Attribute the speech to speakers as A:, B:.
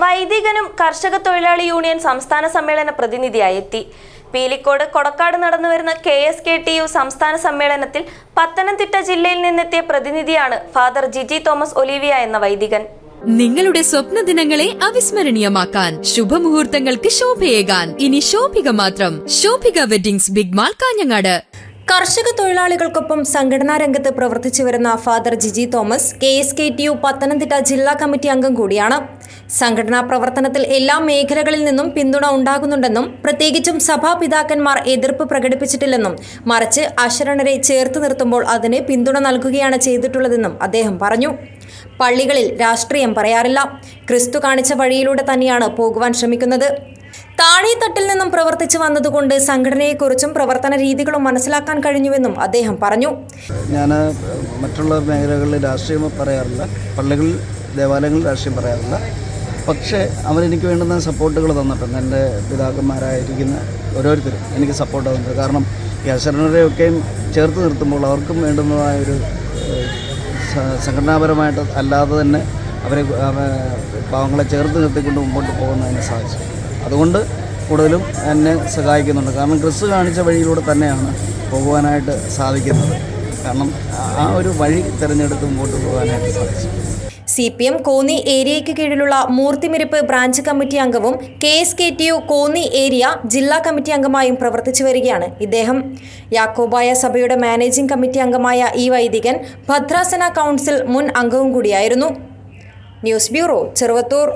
A: വൈദികനും കർഷക തൊഴിലാളി യൂണിയൻ സംസ്ഥാന സമ്മേളന പ്രതിനിധിയായി എത്തി. പീലിക്കോട് കൊടക്കാട് നടന്നുവരുന്ന K S K T U സംസ്ഥാന സമ്മേളനത്തിൽ പത്തനംതിട്ട ജില്ലയിൽ നിന്നെത്തിയ പ്രതിനിധിയാണ് ഫാദർ ജിജി തോമസ് ഒലിവിയ എന്ന വൈദികൻ.
B: നിങ്ങളുടെ സ്വപ്ന ദിനങ്ങളെ അവിസ്മരണീയമാക്കാൻ ശുഭമുഹൂർത്തങ്ങൾക്ക് ശോഭയേകാൻ. ഇനി ശോഭിക മാത്രം. Shobhika weddings big mall Kanhangad.
C: കർഷക തൊഴിലാളികൾക്കൊപ്പം സംഘടനാ രംഗത്ത് പ്രവർത്തിച്ചു വരുന്ന father Jiji Thomas K S K T U Pathanamthitta ജില്ലാ കമ്മിറ്റി അംഗം കൂടിയാണ്. സംഘടനാ പ്രവർത്തനത്തിൽ എല്ലാ മേഖലകളിൽ നിന്നും പിന്തുണ ഉണ്ടാകുന്നുണ്ടെന്നും പ്രത്യേകിച്ചും സഭാപിതാക്കന്മാർ എതിർപ്പ് പ്രകടിപ്പിച്ചിട്ടില്ലെന്നും മറിച്ച് അശരണരെ ചേർത്ത് നിർത്തുമ്പോൾ അതിന് പിന്തുണ നൽകുകയാണ് ചെയ്തിട്ടുള്ളതെന്നും അദ്ദേഹം പറഞ്ഞു. പള്ളികളിൽ രാഷ്ട്രീയം പറയാറില്ല. ക്രിസ്തു കാണിച്ച വഴിയിലൂടെ തന്നെയാണ് പോകുവാൻ ശ്രമിക്കുന്നത്. താഴെത്തട്ടിൽ നിന്നും പ്രവർത്തിച്ചു വന്നതുകൊണ്ട് സംഘടനയെക്കുറിച്ചും പ്രവർത്തന രീതികളും മനസ്സിലാക്കാൻ കഴിഞ്ഞുവെന്നും അദ്ദേഹം പറഞ്ഞു.
D: ഞാൻ മറ്റുള്ള മേഖലകളിൽ രാഷ്ട്രീയം പറയാറില്ല പള്ളികളിൽ ദേവാലയങ്ങളിൽ രാഷ്ട്രീയം പറയാറില്ല. പക്ഷേ അവരെനിക്ക് വേണ്ടുന്ന സപ്പോർട്ടുകൾ തന്നിട്ടുണ്ട്. എന്റെ പിതാക്കന്മാരായിരിക്കുന്ന ഓരോരുത്തരും എനിക്ക് സപ്പോർട്ട് തന്നിട്ടുണ്ട്. കാരണം ഈ അശരണരെയൊക്കെയും ചേർത്ത് നിർത്തുമ്പോൾ അവർക്കും വേണ്ടുന്നതായ ഒരു ഏഹ്, സംഘടനാപരമായിട്ട് അല്ലാതെ തന്നെ അവരെ അവ- പാവങ്ങളെ ചേർത്ത് നിർത്തിക്കൊണ്ട് മുമ്പോട്ട് പോകുന്നതിന് സാധിച്ചു. അതുകൊണ്ട് കൂടുതലും എന്നെ സഹായിക്കുന്നുണ്ട്. കാരണം ക്രിസ് കാണിച്ച വഴിയിലൂടെ തന്നെയാണ് പോകുവാനായിട്ട് സാധിക്കുന്നത്. കാരണം ആ- ഒരു വഴി തിരഞ്ഞെടുത്ത് മുമ്പോട്ട് പോകാനായിട്ട് സാധിച്ചു.
C: സി പി എം കോന്നി ഏരിയയ്ക്ക് കീഴിലുള്ള മൂർത്തിമിരിപ്പ് ബ്രാഞ്ച് കമ്മിറ്റി അംഗവും K S K T U Konni area ജില്ലാ കമ്മിറ്റി അംഗമായും പ്രവർത്തിച്ചു വരികയാണ് ഇദ്ദേഹം. യാക്കോബായ സഭയുടെ മാനേജിംഗ് കമ്മിറ്റി അംഗമായ ഈ വൈദികൻ ഭദ്രാസന കൗൺസിൽ മുൻ അംഗവും കൂടിയായിരുന്നു. News bureau Cheruvathur.